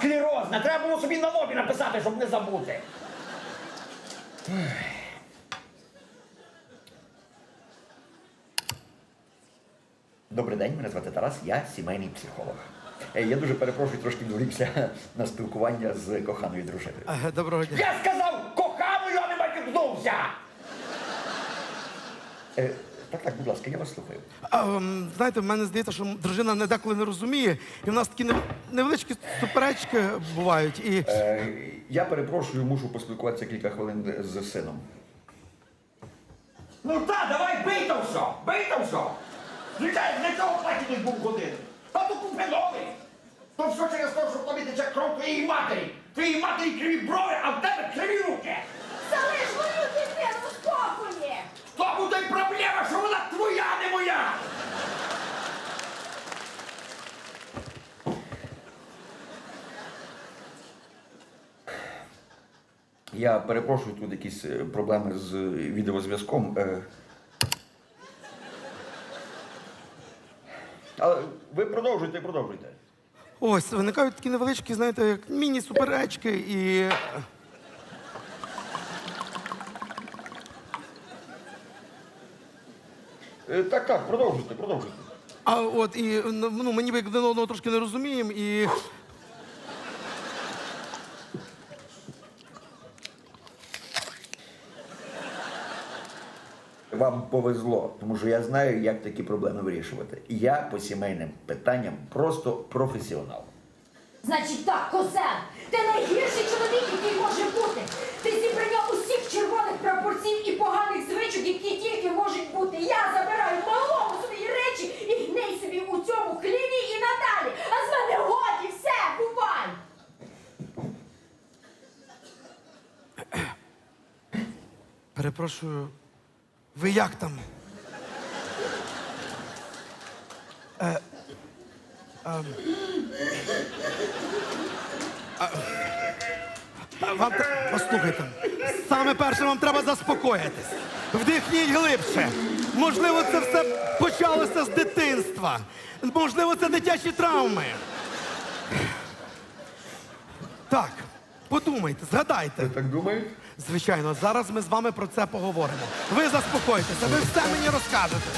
склерозна. Треба було собі на лобі написати, щоб не забути. Добрий день, мене звати Тарас, я сімейний психолог. Е, Я дуже перепрошую, трошки відволікся на спілкування з коханою дружиною. Е, Доброго дня. Я сказав коханою, а не матюкнувся! Так, так, будь ласка, я вас слухаю. А, ем, знаєте, в мене здається, що дружина не деколи не розуміє, і в нас такі нев- невеличкі суперечки бувають. І Е, я перепрошую, мушу поспілкуватися кілька хвилин з сином. Ну та, давай бий там все! Бий там все! Звичайно, для цього платять був годин. Та то купи новий. То все через те, що тобі тече кров твоєї матері. Твоїй матері криві брови, а в тебе криві руки. Залиш мою дитину в спокої! В тому то й проблема, що вона твоя, а не моя. Я перепрошую, тут якісь е, проблеми з е, відеозв'язком. е. Але ви продовжуйте, продовжуйте. ось виникають такі невеличкі, знаєте, як міні-суперечки, і. Е, Так, так, продовжуйте, продовжуйте. А от і ну, ми ніби один одного трошки не розуміємо, і. Вам повезло, тому що я знаю, як такі проблеми вирішувати. Я по сімейним питанням просто професіонал. Значить так, козел, ти найгірший чоловік, який може бути. Ти зібрання усіх червоних прапорців і поганих звичок, які тільки можуть бути. Я забираю малому свої речі і гней собі у цьому хліві і надалі. А з мене годі, все, бувай! Перепрошую, ви як там? Е, а, а, вам Послухайте, саме перше вам треба заспокоїтись. Вдихніть глибше. Можливо, це все почалося з дитинства. Можливо, це дитячі травми. Так, Подумайте, згадайте. Ви так думаєте? Звичайно, зараз ми з вами про це поговоримо. Ви заспокойтеся, ви все мені розкажете.